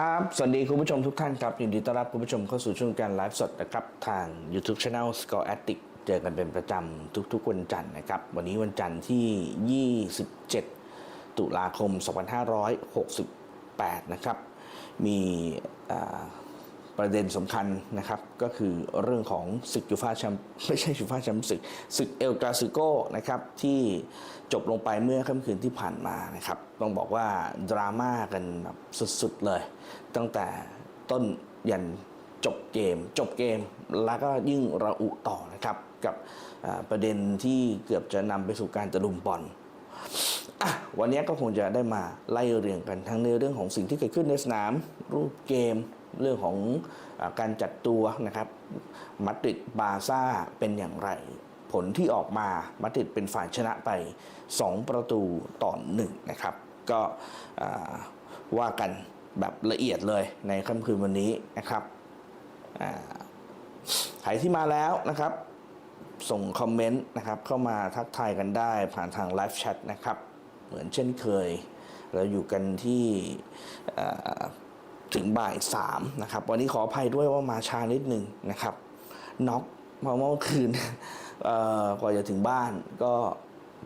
สวัสดีครับ สวัสดีคุณผู้ชมทุกท่านครับ ยินดีต้อนรับคุณผู้ชมเข้าสู่ช่วงการไลฟ์สดนะครับ ทาง YouTube Channel Score Addict เจอกันเป็นประจำทุกๆวันจันทร์นะครับ วันนี้วันจันทร์ที่ 27 ตุลาคม 2568 นะครับ มีอ่า ประเด็นสำคัญนะครับ ก็คือเรื่องของศึกยูฟาแชมป์ไม่ใช่ยูฟาแชมป์ศึกศึกเอลกาซิโกนะครับที่จบลงไปเมื่อค่ำคืนที่ผ่านมานะครับ ต้องบอกว่าดราม่ากันแบบสุดๆเลย ตั้งแต่ต้นยันจบเกม จบเกมแล้วก็ยิ่งระอุต่อนะครับ กับประเด็นที่เกือบจะนำไปสู่การตะลุมบอลวันนี้ก็คงจะได้มาไล่เรียงกันทั้งในเรื่องของสิ่งที่เกิดขึ้นในสนาม รูปเกม เรื่องของอการจัดตัวนะครับมาดริดบาซ่าเป็นอย่างไร ผลที่ออกมามาดริดเป็นฝ่ายชนะไป 2 ประตูต่อหนึ่งนะครับ ก็ว่ากันแบบละเอียดเลยในค่ำคืนวันนี้นะครับใครที่มาแล้วนะครับ ส่งคอมเมนต์นะครับ เข้ามาทักทายกันได้ผ่านทางไลฟ์แชทนะครับ เหมือนเช่นเคย เราอยู่กันที่ ถึงบ่ายสามนะครับ วันนี้ขออภัยด้วยว่ามาช้านิดนึงนะครับน็อกเพราเมื่อคืนก่อกว่าจะถึงบ้านก็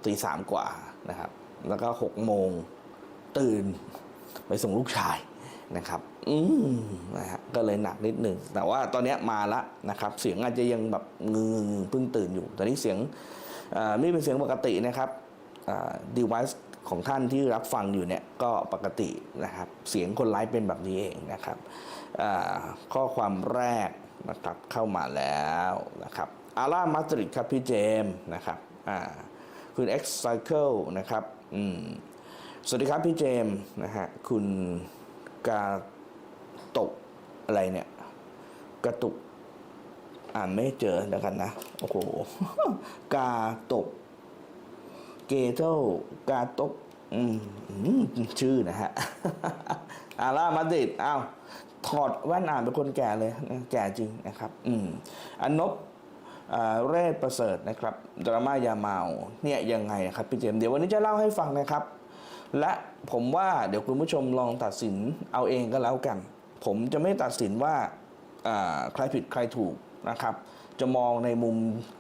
ตีสามกว่านะครับ แล้วก็หกโมงตื่นไปส่งลูกชายนะครับ อืมนะฮะก็เลยหนักนิดหนึ่ง แต่ว่าตอนนี้มาละนะครับ เสียงอาจจะยังแบบงึงเพิ่งตื่นอยู่ แต่นี่เสียงไม่เป็นเสียงปกตินะครับดีไวซ์ ของท่านที่รับฟังอยู่เนี่ยก็ปกตินะครับ เสียงคนไลฟ์เป็นแบบนี้เองนะครับข้อความแรกนะครับเข้ามาแล้วนะครับอาร่ามาสตริดครับพี่เจมส์นะครับอ่าคุณ X Cycle นะครับสวัสดีครับพี่เจมส์นะฮะคุณกาตกอะไรเนี่ยกระตุกอ่านไม่เจอแล้วกันนะ โอ้โหกาตก เกเทลกาตกชื่อนะฮะอาร่ามาดริดอ้าวถอดแว่นอ่านเป็นคนแก่เลย แก่จริงนะครับ อืมอันนบเรศประเสริฐนะครับ ดราม่ายาเมาเนี่ยยังไงครับพี่เจมส์เดี๋ยววันนี้จะเล่าให้ฟังนะครับ และผมว่าเดี๋ยวคุณผู้ชมลองตัดสินเอาเองก็แล้วกัน ผมจะไม่ตัดสินว่าใครผิดใครถูกนะครับ จะมองในมุม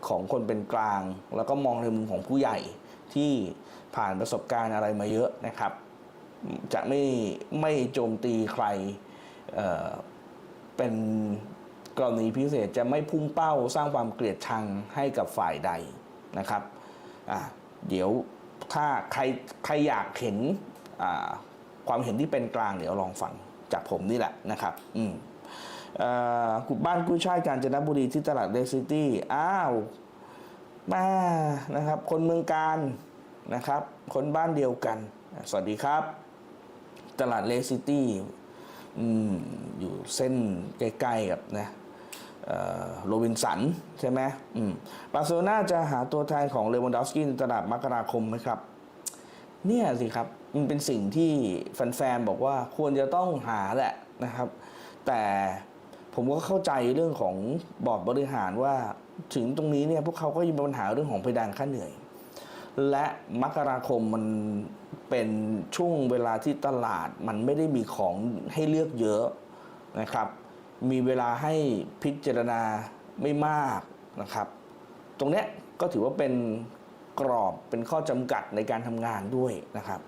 ของคนเป็นกลาง แล้วก็มองในมุมของผู้ใหญ่ ที่ผ่านประสบการณ์อะไรมาเยอะนะครับ จะไม่ไม่โจมตีใครเเป็นกรณีพิเศษจะไม่พุ่งเป้าสร้างความเกลียดชังให้กับฝ่ายใดนะครับอะเดี๋ยวถ้าใครใครอยากเห็นความเห็นที่เป็นกลางเดี๋ยวลองฟังจากผมนี่แหละนะครับ อืมอ่อกุบ้านกุ้ยช่ายกาญจนบุรีที่ตลาดเลสซิตี้ อ้าว มานะครับ คนเมืองการนะครับ คนบ้านเดียวกัน สวัสดีครับ ตลาดเลสซิตี้อยู่เส้นใกล้ๆกับนะโรบินสัน ใช่ไหมอืมบาร์เซโลนาจะหาตัวแทนของเลวันดอฟสกี้ในตลาดมกราคมไหมครับ เนี่ยสิครับ มันเป็นสิ่งที่แฟนๆบอกว่าควรจะต้องหาแหละนะครับ แต่ผมก็เข้าใจเรื่องของบอร์ดบริหารว่า ถึงตรงนี้เนี่ยพวกเขาก็ยังมีปัญหาเรื่องของเพดานค่าเหนื่อย และมกราคมมันเป็นช่วงเวลาที่ตลาดมันไม่ได้มีของให้เลือกเยอะนะครับ มีเวลาให้พิจารณาไม่มากนะครับ ตรงเนี้ยก็ถือว่าเป็นกรอบเป็นข้อจำกัดในการทำงานด้วยนะครับ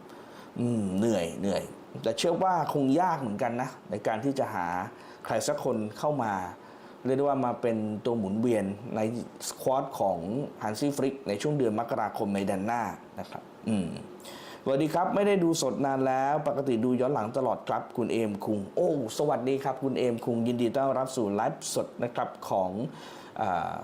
อืมเหนื่อยเหนื่อย แต่เชื่อว่าคงยากเหมือนกันนะ ในการที่จะหาใครสักคนเข้ามา เรียกได้ว่ามาเป็นตัวหมุนเวียนในสควอตของฮันซี่ฟริกในช่วงเดือนมกราคมในเดือนหน้านะครับ อืมสวัสดีครับ ไม่ได้ดูสดนานแล้ว ปกติดูย้อนหลังตลอดครับ คุณเอมคุง โอ้ สวัสดีครับ คุณเอมคุง ยินดีต้อนรับสู่ไลฟ์สดนะครับของอา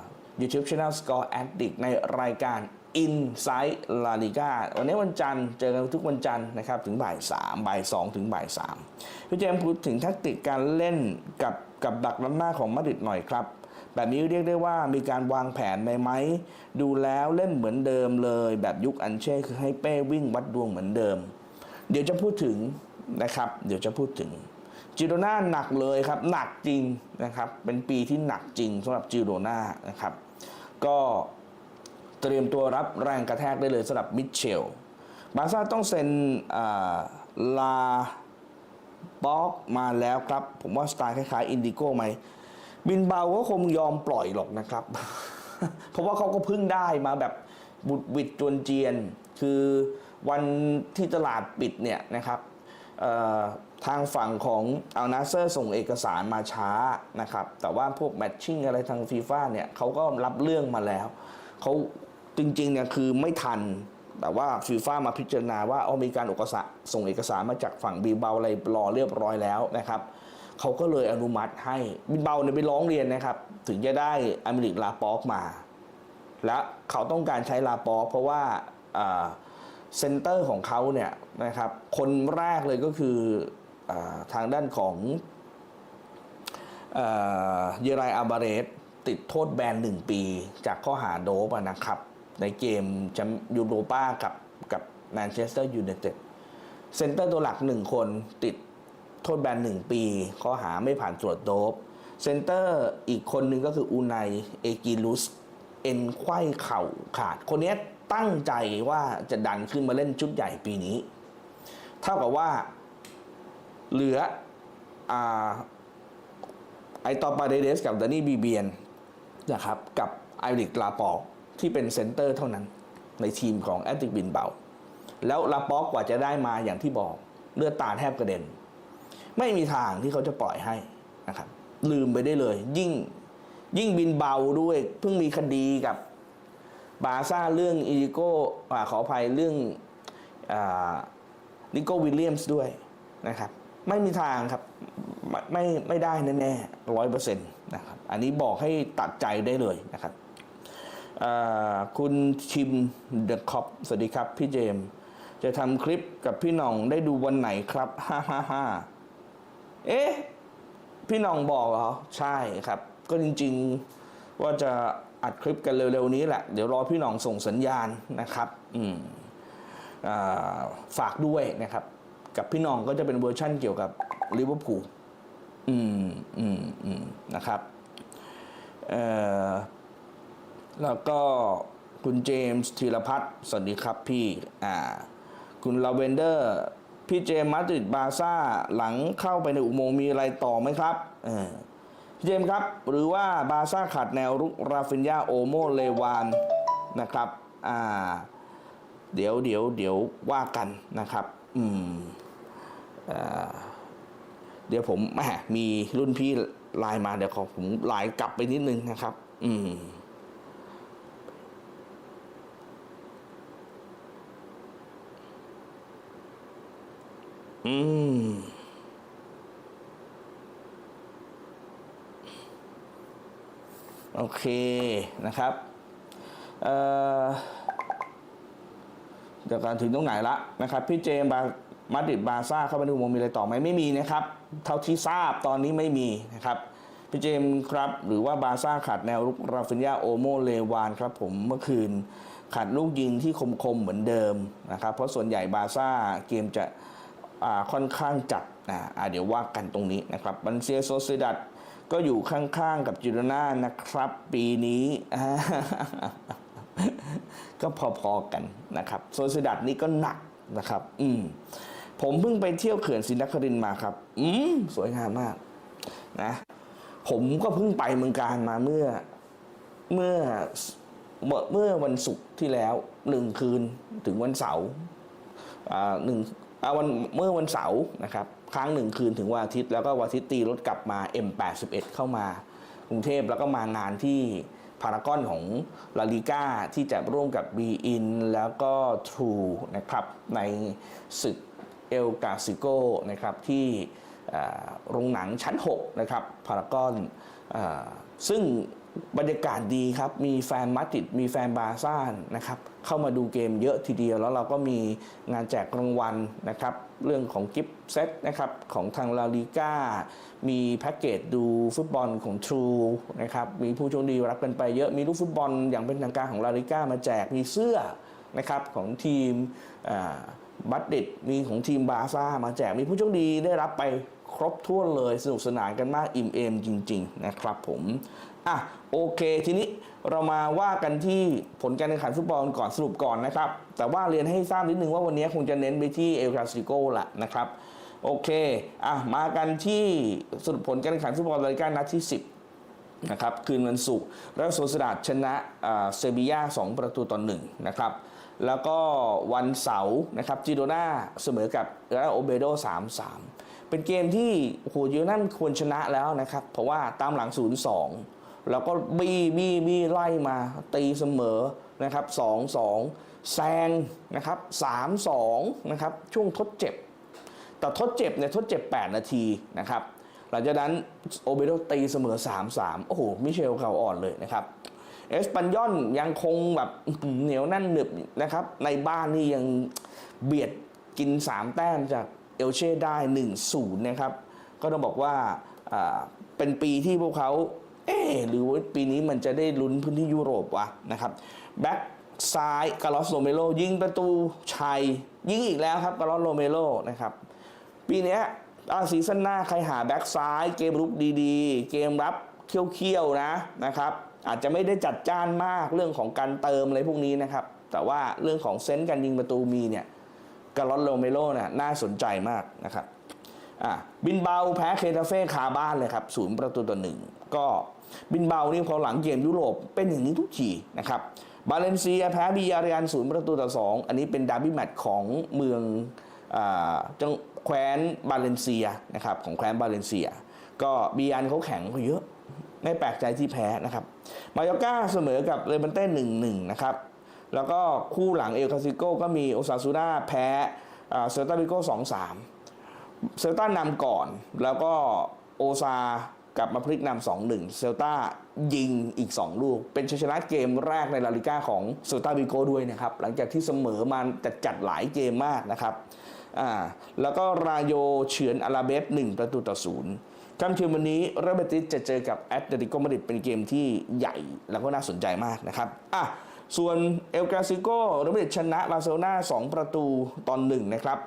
ยูทูบช anel Score Addict ในรายการ Inside La Liga วันนี้วันจันทร์เจอกันทุกวันจันทร์นะครับ ถึงบ่าย3บ่าย2ถึงบ่าย3พี่เจมพูดถึงแทคติกการเล่นกับ กับดักล้ำหน้าของมาดริดหน่อยครับ แบบนี้เรียกได้ว่ามีการวางแผนไหมไหม ดูแล้วเล่นเหมือนเดิมเลย แบบยุคอันเช่คือให้เป้วิ่งวัดดวงเหมือนเดิม เดี๋ยวจะพูดถึงนะครับ เดี๋ยวจะพูดถึงจิโรนาหนักเลยครับ หนักจริงนะครับ เป็นปีที่หนักจริงสำหรับจิโรนานะครับ ก็เตรียมตัวรับแรงกระแทกได้เลยสำหรับมิเชลบาซ่าต้องเซ็นลา ป๊อกมาแล้วครับ ผมว่าสไตล์คล้ายๆอินดิโก้ไหมบินเบาก็คงยอมปล่อยหรอกนะครับ เพราะว่าเขาก็พิ่งได้มาแบบบุดวิดจวนเจียน คือวันที่ตลาดปิดเนี่ยนะครับทางฝั่งของอัลนาเซอร์ส่งเอกสารมาช้านะครับ แต่ว่าพวกแมทชิ่งอะไรทางฟีฟ่าเนี่ยเขาก็รับเรื่องมาแล้ว เขาจริงๆเนี่ยคือไม่ทัน แต่ว่าฟีฟ่ามาพิจารณาว่าเอามีการเอกสารส่งเอกสารมาจากฝั่งบีเบาอะไรรอเรียบร้อยแล้วนะครับเขาก็เลยอนุมัติให้บินเบาเนี่ยไปร้องเรียนนะครับ ถึงจะได้อเมริกลาปอกมา และเขาต้องการใช้ลาปอกเพราะว่าเซนเตอร์ของเขาเนี่ยนะครับ คนแรกเลยก็คืออทางด้านของเอ่อเยอาบาเรสติดโทษแบนหนึ่งปีจากข้อหาโดปะนะครับ ในเกมแชมป์ยูโรป้ากับกับแมนเชสเตอร์ยูไนเต็ดเซนเตอร์ตัวหลักหนึ่งคนติดโทษแบนหนึ่งปีข้อหาไม่ผ่านตรวจโดบเซนเตอร์อีกคนหนึ่งก็คืออูไนเอกิลุส เอ็นไข้เข่าขาด คนนี้ตั้งใจว่าจะดันขึ้นมาเล่นชุดใหญ่ปีนี้ เท่ากับว่าเหลืออ่าไอตอปาเดเดสกับดานี่บีเบียนนะครับ กับไอริกลาปอก ที่เป็นเซนเตอร์เท่านั้น ในทีมของแอตติกบินเบา แล้วลาปอกกว่าจะได้มาอย่างที่บอกเลือดตาแทบกระเด็น ไม่มีทางที่เขาจะปล่อยให้นะครับลืมไปได้เลย ยิ่งยิ่งบินเบาด้วย เพิ่งมีคดีกับบาซ่าเรื่องอีโก้ขออภัยเรื่องอนิโก้วิลเลียมส์ด้วยนะครับ ไม่มีทางครับไม่ไม่ได้แน่ๆร้อยเปอร์เซ็นต์นะครับ อันนี้บอกให้ตัดใจได้เลยนะครับ คุณชิมเดอะคอปสวัสดีครับพี่เจม จะทำคลิปกับพี่หน่องได้ดูวันไหนครับฮ่าฮ่าฮ่าเอ๊ะ พี่น้องบอกเหรอ ใช่ครับ ก็จริง ๆ ว่าจะอัดคลิปกันเร็วๆนี้แหละ เดี๋ยวรอพี่น้องส่งสัญญาณนะครับ อืมอฝากด้วยนะครับ กับพี่น้องก็จะเป็นเวอร์ชั่นเกี่ยวกับลิเวอร์พูลอืมอืมอืมนะครับ เอ่อ แล้วก็คุณเจมส์ธีรพัฒน์สวัสดีครับพี่อ่าคุณลาเวนเดอร์พี่เจมส์มาดริดบาซ่าหลังเข้าไปในอุโมงค์มีอะไรต่อไหมครับเออพี่เจมส์ครับ หรือว่าบาซ่าขาดแนวรุกราฟินยาโอโมเลวานนะครับอ่าเดี๋ยวเดี๋ยวเดี๋ยวว่ากันนะครับ อืมอ่าเดี๋ยวผมแหมมีรุ่นพี่ไลน์มาเดี๋ยวขอผมไลน์กลับไปนิดนึงนะครับ อืม อืม โอเคนะครับเอ่อเดี๋ยวการถึงตรงไหนละนะครับ พี่เจมบามาดริดบาซ่าเข้าไปดูมงมีอะไรต่อไหมไม่มีนะครับ เท่าที่ทราบตอนนี้ไม่มีนะครับพี่เจมครับ หรือว่าบาซ่าขาดแนวรุกราฟินยาโอโมเลวานครับ ผมเมื่อคืนขาดลูกยิงที่คมๆเหมือนเดิมนะครับ เพราะส่วนใหญ่บาซ่าเกมจะ ค่อนข้างจัดนะเดี๋ยวว่ากันตรงนี้นะครับบันเซียโซซิดัดก็อยู่ข้างๆกับจิโรนานะครับ ปีนี้ ก็พอๆกันนะครับ โซซิดัดนี่ก็หนักนะครับ อืมผมเพิ่งไปเที่ยวเขื่อนศรีนครินมาครับ อืมสวยงามมากนะผมก็เพิ่งไปเมืองการมาเมื่อเมื่อเมื่อวันศุกร์ที่แล้วหนึ่งคืนถึงวันเสาร์อ่าหนึ่ง วันเมื่อวันเสาร์นะครับครั้งหนึ่งคืนถึงวันอาทิตย์แล้วก็วันอาทิตย์ตีรถกลับมา M81 เข้ามากรุงเทพแล้วก็มางานที่พารากอนของลาลิก้าที่จะร่วมกับ b ีอินแล้วก็ True นะครับในศึกเอลกาซิโกนะครับที่โรงหนังชั้น 6 นะครับพารากอนอซึ่ง บรรยากาศดีครับ มีแฟนมาดริด มีแฟนบาร์ซ่านะครับ เข้ามาดูเกมเยอะทีเดียว แล้วเราก็มีงานแจกรางวัลนะครับ เรื่องของกิฟต์เซตนะครับ ของทางลาลิก้า มีแพ็กเกจดูฟุตบอลของ True นะครับ มีผู้โชคดีรับกันไปเยอะ มีลูกฟุตบอลอย่างเป็นทางการของลาลิก้ามาแจก มีเสื้อนะครับของทีมบัตดิดมีของทีมบาร์ซ่ามาแจก มีผู้โชคดีได้รับไปครบถ้วนเลย สนุกสนานกันมากอิ่มเอมจริง ๆ นะครับผม อะโอเค ทีนี้เรามาว่ากันที่ผลการแข่งขันฟุตบอลก่อนสรุปก่อนนะครับ แต่ว่าเรียนให้ทราบนิดนึงว่าวันนี้คงจะเน้นไปที่เอลคลาสิโกละนะครับ โอเคอะมากันที่สรุปผลการแข่งขันฟุตบอลรายการนัดที่ 10นะครับคืนวันศุกร์แล้วโซสดาดชนะเซบียา2 ประตูต่อ1นะครับแล้วก็วันเสาร์นะครับจิโรนาเสมอกับเอราโอเบโด3-3 เป็นเกมที่โอ้โหจิโรนควรชนะแล้วนะครับ เพราะว่าตามหลัง 0-2 แล้วก็บี้บี้บี้ไล่มาตีเสมอนะครับ2-2แซงนะครับ3-2นะครับช่วงทดเจ็บ แต่ทดเจ็บเนี่ยทดเจ็บ 8 นาทีนะครับหลังจากนั้นโอเบโดตีเสมอ 3-3 โอ้โห มิเชลเขาอ่อนเลยนะครับเอสปันยอนยังคงแบบเหนียวแน่นหนึบนะครับ ในบ้านนี่ยังเบียดกิน 3 แต้มจากเอลเช่ได้ 1-0 นะครับ ก็ต้องบอกว่าเป็นปีที่พวกเขา เอ๊หรือว่าปีนี้มันจะได้ลุ้นพื้นที่ยุโรปวะนะครับแบ็กซ้ายกาลอสโรเมโรยิงประตูชัย ยิงอีกแล้วครับกาลอสโรเมโรนะครับปีนี้อาซีซั่นหน้าใครหาแบ็กซ้าย เกมรุกดีๆ เกมรับเคี่ยวๆนะนะครับอาจจะไม่ได้จัดจ้านมากเรื่องของการเติมอะไรพวกนี้นะครับแต่ว่าเรื่องของเซนส์การยิงประตูมีเนี่ยกาลอสโรเมโรเนี่ยน่าสนใจมากนะครับอะบินเบาแพ้เคทาเฟ่คาบ้านเลยครับศูนย์ประตูต่อหนึ่ง ก็บินเบานี่พอหลังเกมยุโรปเป็นอย่างนี้ทุกทีนะครับบาเลนเซียแพ้บียาเรียนศูนย์ประตูต่อสองอันนี้เป็นดาร์บี้แมตช์ของเมืองอจังแคว้นบาเลนเซียนะครับของแคว้นบาเลนเซีย ก็บียานเขาแข็งกว่าเยอะ ไม่แปลกใจที่แพ้นะครับมายอก้าเสมอกับเลบันเต้หนึ่งหนึ่งนะครับแล้วก็คู่หลังเอลคาซิโกก็มีโอซาซูน่าแพ้เซลตาบิโกสองสามเซลต้านำก่อนแล้วก็โอซา กลับมาพลิกนำสองหนึ่งเซลตายิงอีก 2 ลูก เป็นชัยชนะเกมแรกในลาลิก้าของเซลตาบิโกด้วยนะครับ หลังจากที่เสมอมาแต่จัดหลายเกมมากนะครับอ่าแล้วก็รายโยเฉือนอาราเบส1ประตูต่อศูนย์ค่ำคืนวันนี้เรอเบติสจะเจอกับแอตเลติโกมาดริดเป็นเกมที่ใหญ่แล้วก็น่าสนใจมากนะครับอะส่วนเอลกาซิโกเรอัลเบติสชนะบาร์เซโลนา2ประตูตอนหนึ่งนะครับ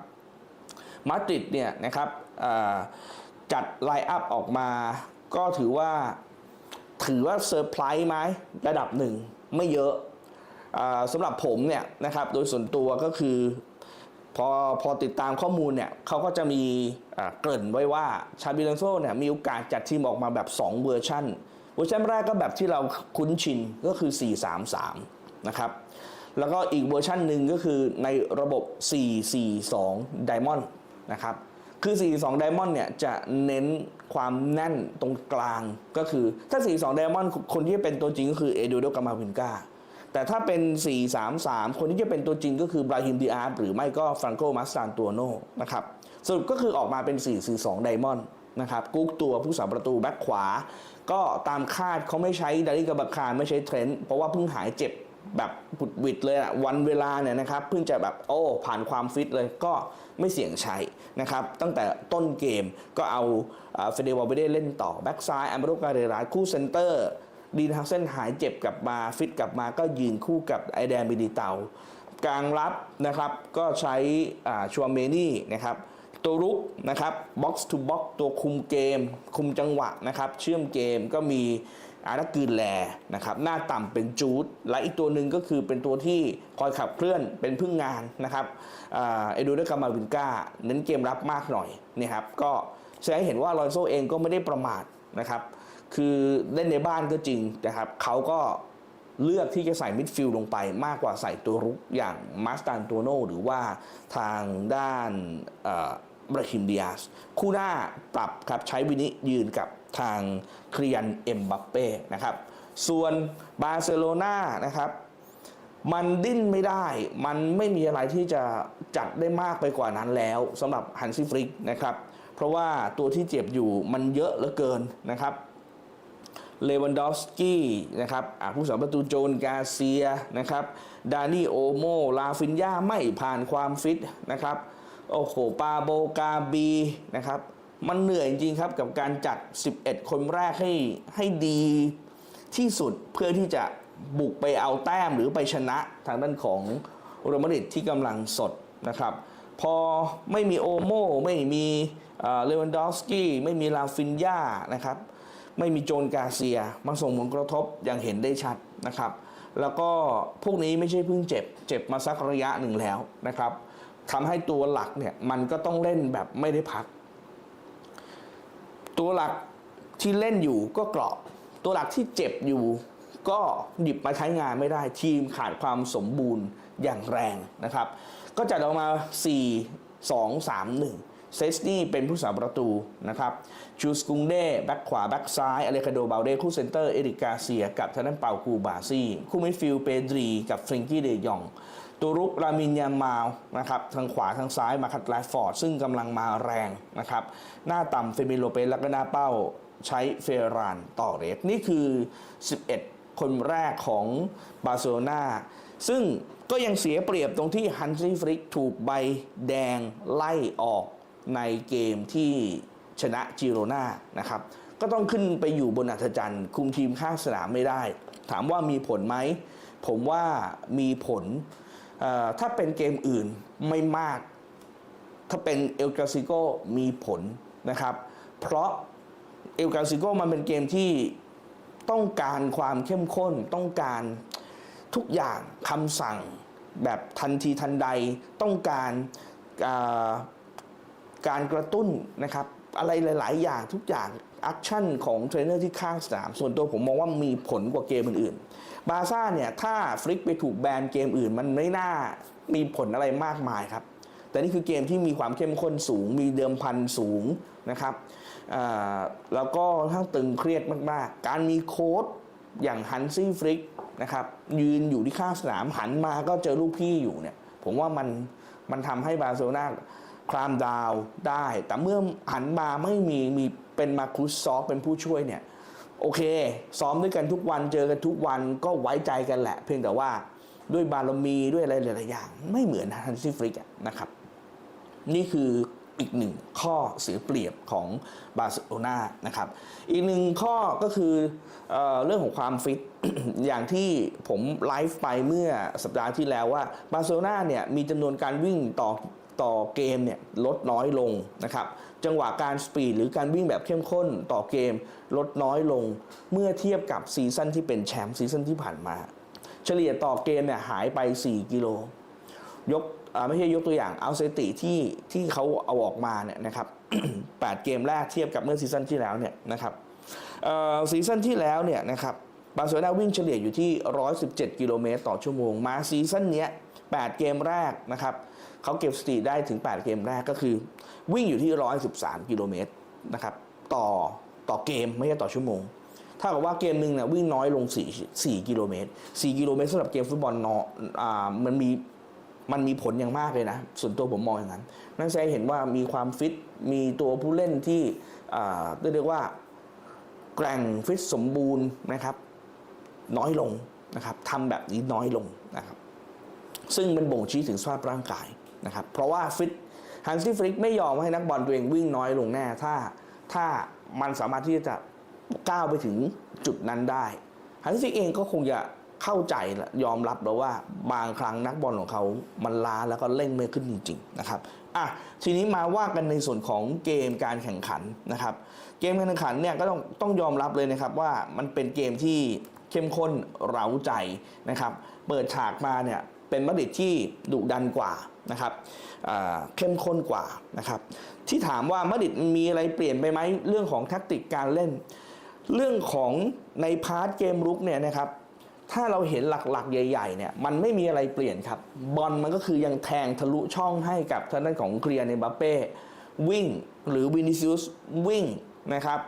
มาดริดเนี่ยนะครับจัดไลน์อัพออกมา ก็ถือว่าถือว่าเซอร์ไพรส์ไหมระดับหนึ่งไม่เยอะสำหรับผมเนี่ยนะครับโดยส่วนตัวก็คือพอพอติดตามข้อมูลเนี่ยเขาก็จะมีเกริ่นไว้ว่าชาบิลันโซเนี่ยมีโอกาสจัดทีมออกมาแบบ 2 เวอร์ชันเวอร์ชันแรกก็แบบที่เราคุ้นชินก็คือ 4-3-3 นะครับ แล้วก็อีกเวอร์ชันหนึ่งก็คือในระบบ 442 Diamond นะครับ คือ42 Diamond เนี่ยจะเน้น ความแน่นตรงกลางก็คือ ถ้า 42 Diamond คนที่จะเป็นตัวจริงก็คือเอดูโดกามาวินกาแต่ถ้าเป็น 433 คนที่จะเป็นตัวจริงก็คือบราฮิมดิอาร์หรือไม่ก็ฟรังโกมาสตานตัวโนนะครับสรุปก็คือออกมาเป็น 442 Diamond นะครับกุ๊กตัวผู้สาประตูแบ็คขวา ก็ตามคาดเขาไม่ใช้ดาริกาบัคารไม่ใช้เทรนต์เพราะว่าเพิ่งหายเจ็บ แบบบุดวิดเลยอะวันเวลาเนี่ยนะครับเพิ่งจะแบบโอ้ผ่านความฟิตเลยก็ไม่เสี่ยงใช้นะครับ ตั้งแต่ต้นเกมก็เอาเฟเดวอลเบเดเล่นต่อ แบ็กซ้ายอัมโรกาเรราคู่เซนเตอร์ดีนฮักเซนหายเจ็บกลับมาฟิตกลับมาก็ยืนคู่กับไอแดนบิดิเตากลางรับนะครับก็ใช้ชัวเมนี่นะครับตัวรุกนะครับบ็อกซ์ทูบ็อกตัวคุมเกม คุมจังหวะนะครับ เชื่อมเกมก็มี อารักกืนแลนะครับหน้าต่ำเป็นจูดและอีกตัวหนึ่งก็คือเป็นตัวที่คอยขับเคลื่อนเป็นพึ่งงานนะครับเอดูเดกามาวินกาเน้นเกมรับมากหน่อยนี่ครับก็แสดงให้เห็นว่าลอนโซเองก็ไม่ได้ประมาทนะครับคือเล่นในบ้านก็จริงนะครับเขาก็เลือกที่จะใส่มิดฟิลด์ลงไปมากกว่าใส่ตัวรุกอย่างมาสตันโตโนหรือว่าทางด้าน บราฮิมเดียสคู่หน้าปรับครับใช้วินิยืนกับทางเครียนเอ็มบัปเป้นะครับส่วนบาร์เซโลนานะครับมันดิ้นไม่ได้ มันไม่มีอะไรที่จะจัดได้มากไปกว่านั้นแล้วสำหรับฮันซีฟริกนะครับ เพราะว่าตัวที่เจ็บอยู่มันเยอะเหลือเกินนะครับเลวันดอฟสกี้นะครับผู้สาประตูโจนกาเซียนะครับดานี่โอโมลาฟินยาไม่ผ่านความฟิตนะครับ โอ้โหปาโบกาบีนะครับ มันเหนื่อยจริงครับกับการจัด 11 คนแรกให้ให้ดีที่สุดเพื่อที่จะบุกไปเอาแต้มหรือไปชนะทางด้านของโรมาริดที่กำลังสดนะครับ พอไม่มีโอโมไม่มีเลวันดอฟสกี้ไม่มีลาฟินยานะครับ ไม่มีโจนกาเซียมาส่งผลกระทบอย่างเห็นได้ชัดนะครับ แล้วก็พวกนี้ไม่ใช่เพิ่งเจ็บ เจ็บมาสักระยะหนึ่งแล้วนะครับ ทำให้ตัวหลักเนี่ยมันก็ต้องเล่นแบบไม่ได้พัก ตัวหลักที่เล่นอยู่ก็เกราะ ตัวหลักที่เจ็บอยู่ ก็หยิบมาใช้งานไม่ได้ทีมขาดความสมบูรณ์อย่างแรงนะครับ ก็จัดออกมา 4 2 3 1 เซสนี่เป็นผู้สาประตูนะครับชูสกุงเด้แบ็คขวา แบ็คซ้ายอเลคาโดบาลเดคู่เซนเตอร์ เอริกกาเซีย กับทางด้านเปาคูบาซี่คู่มิดฟิลด์เปดรี กับฟริงกี้เดยอง ตัวรุกรามินยามาวนะครับทางขวาทางซ้ายมาคัตแลฟฟอร์ด ซึ่งกำลังมาแรงนะครับ หน้าต่ำเฟมิโลเปสแล้วก็หน้าเป้าใช้เฟรานต่อเรสนี่คือ 11 คนแรกของบาร์เซโลนาซึ่งก็ยังเสียเปรียบตรงที่ฮันซี่ฟริกถูกใบแดงไล่ออกในเกมที่ชนะจิโรนานะครับ ก็ต้องขึ้นไปอยู่บนอัธจันทร์ คุมทีมข้างสนามไม่ได้ ถามว่ามีผลไหม ผมว่ามีผล ถ้าเป็นเกมอื่นไม่มาก ถ้าเป็นเอลกาซิโกมีผลนะครับ เพราะเอลกาซิโกมันเป็นเกมที่ต้องการความเข้มข้นต้องการทุกอย่างคำสั่งแบบทันทีทันใดต้องการการกระตุ้นนะครับ อะไรหลาย ๆ อย่างทุกอย่างแอคชั่นของเทรนเนอร์ที่ข้างสนาม ส่วนตัวผมมองว่ามีผลกว่าเกมอื่น ๆ บาร์ซ่าเนี่ย ถ้าฟลิกไปถูกแบนเกมอื่น มันไม่น่ามีผลอะไรมากมายครับ แต่นี่คือเกมที่มีความเข้มข้นสูง มีเดิมพันสูงนะครับแล้วก็ค่อนข้งตึงเครียดมาก ๆ การมีโค้ดอย่างฮันซี่ฟริกนะครับยืนอยู่ที่ข้างสนามหันมาก็เจอลูกพี่อยู่เนี่ยผมว่ามันมันทำให้บาร์เซโลนา คลามดาวได้ แต่เมื่อหันมาไม่มีมีเป็นมาคุสซอฟเป็นผู้ช่วยเนี่ยโอเค ซ้อมด้วยกันทุกวันเจอกันทุกวันก็ไว้ใจกันแหละ เพียงแต่ว่าด้วยบารมีด้วยอะไรหลายๆอย่าง ไม่เหมือนฮันซี่ฟริกนะครับ นี่คืออีกหนึ่งข้อเสียเปรียบของบาร์เซโลนานะครับ อีกหนึ่งข้อก็คือเออเรื่องของความฟิต อย่างที่ผมไลฟ์ไปเมื่อสัปดาห์ที่แล้วว่าบาร์เซโลนาเนี่ยมีจำนวนการวิ่งต่อ ต่อเกมเนี่ยลดน้อยลงนะครับจังหวะการสปีดหรือการวิ่งแบบเข้มข้นต่อเกมลดน้อยลง เมื่อเทียบกับซีซั่นที่เป็นแชมป์ซีซั่นที่ผ่านมา เฉลี่ยต่อเกมเนี่ยหายไป 4 กิโล ยกไม่ใช่ยกตัวอย่างเอาสถิติที่ที่เขาเอาออกมาเนี่ยนะครับ8เกมแรกเทียบกับเมื่อซีซั่นที่แล้วเนี่ยนะครับซีซั่นที่แล้วเนี่ยนะครับบาร์เซโลนาวิ่งเฉลี่ยอยู่ที่ 117 กิโลเมตรต่อชั่วโมง มาซีซั่นเนี้ย8เกมแรกนะครับ เขาเก็บสถิติได้ถึง 8 เกมแรกก็คือ วิ่งอยู่ที่ 113 กิโลเมตรนะครับต่อต่อเกมไม่ใช่ต่อชั่วโมงถ้ากับว่าเกมหนึ่งเนี่ยวิ่งน้อยลง 4 4 กิโลเมตร 4 กิโลเมตรสำหรับเกมฟุตบอลเนาะอ่ามันมีมันมีผลอย่างมากเลยนะ ส่วนตัวผมมองอย่างนั้น นั่นแสดงเห็นว่ามีความฟิต มีตัวผู้เล่นที่อ่าเรียกว่าแกร่งฟิตสมบูรณ์นะครับ น้อยลงนะครับทำแบบนี้น้อยลงนะครับ ซึ่งมันบ่งชี้ถึงสภาพร่างกาย นะครับเพราะว่าฟิตฮันซี่ฟริกไม่ยอมให้นักบอลตัวเองวิ่งน้อยลงแน่ถ้าถ้ามันสามารถที่จะก้าวไปถึงจุดนั้นได้ฮันซี่ฟริกเองก็คงจะเข้าใจยอมรับแล้วว่าบางครั้งนักบอลของเขามันล้าแล้วก็เร่งไม่ขึ้นจริงๆนะครับอะทีนี้มาว่ากันในส่วนของเกมการแข่งขันนะครับ เกมการแข่งขันเนี่ยก็ต้องต้องยอมรับเลยนะครับว่ามันเป็นเกมที่เข้มข้นเร้าใจนะครับ เปิดฉากมาเนี่ยเป็นมาดริดที่ดุดันกว่า นะครับเข้มข้นกว่านะครับ ที่ถามว่ามาดิดมีอะไรเปลี่ยนไปไหมเรื่องของแท็กติกการเล่น เรื่องของในพาร์ทเกมรุกเนี่ยนะครับถ้าเราเห็นหลักๆ ใหญ่ๆเนี่ยมันไม่มีอะไรเปลี่ยนครับ บอลมันก็คือยังแทงทะลุช่องให้กับทางด้านของเคลียร์ในบัปเป้วิ่งหรือวินิซิอุสวิ่งนะครับ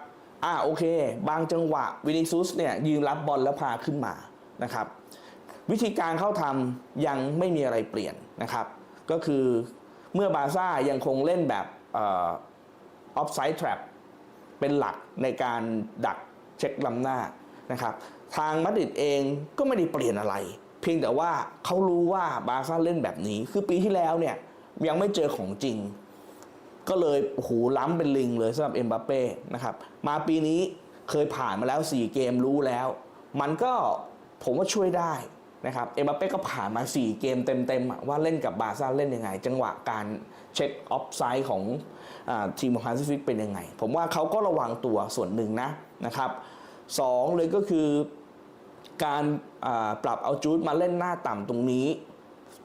อ่าโอเค บางจังหวะวินิซิอุสเนี่ยยืนรับบอลแล้วพาขึ้นมานะครับ วิธีการเข้าทำยังไม่มีอะไรเปลี่ยนนะครับ ก็คือเมื่อบาซ่ายังคงเล่นแบบออฟไซด์แทรัพเป็นหลักในการดักเช็คลำหน้านะครับ ทางมาดริดเองก็ไม่ได้เปลี่ยนอะไร เพียงแต่ว่าเขารู้ว่าบาซ่าเล่นแบบนี้ คือปีที่แล้วเนี่ยยังไม่เจอของจริง ก็เลยโอ้โหล้ำเป็นลิงเลยสำหรับเอ็มบัปเป้นะครับ มาปีนี้เคยผ่านมาแล้ว 4 เกมรู้แล้ว มันก็ผมว่าช่วยได้ นะครับเอ็มบัปเป้ก็ผ่านมา 4 เกมเต็มๆว่าเล่นกับบาซ่าเล่นยังไง จังหวะการเช็คออฟไซด์ของอทีมของฮันซิฟิกเป็นยังไง ผมว่าเขาก็ระวังตัวส่วนหนึ่งนะนะครับสองเลยก็คือการปรับเอาจูดมาเล่นหน้าต่ำตรงนี้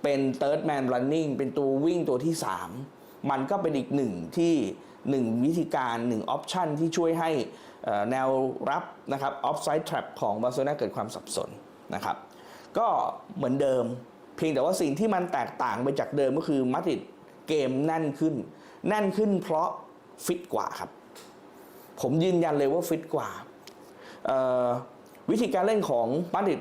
เป็น third man running เป็นตัววิ่งตัวที่ 3 มันก็เป็นอีกหนึ่งที่หนึ่งวิธีการหนึ่งออปชันที่ช่วยให้แนวรับนะครับ offside trap ของบาร์เซโลนาเกิดความสับสนนะครับ ก็เหมือนเดิม เพียงแต่ว่าสิ่งที่มันแตกต่างไปจากเดิมก็คือมาดริดเกมแน่นขึ้น แน่นขึ้นเพราะฟิตกว่าครับ ผมยืนยันเลยว่าฟิตกว่าวิธีการเล่นของมาดริด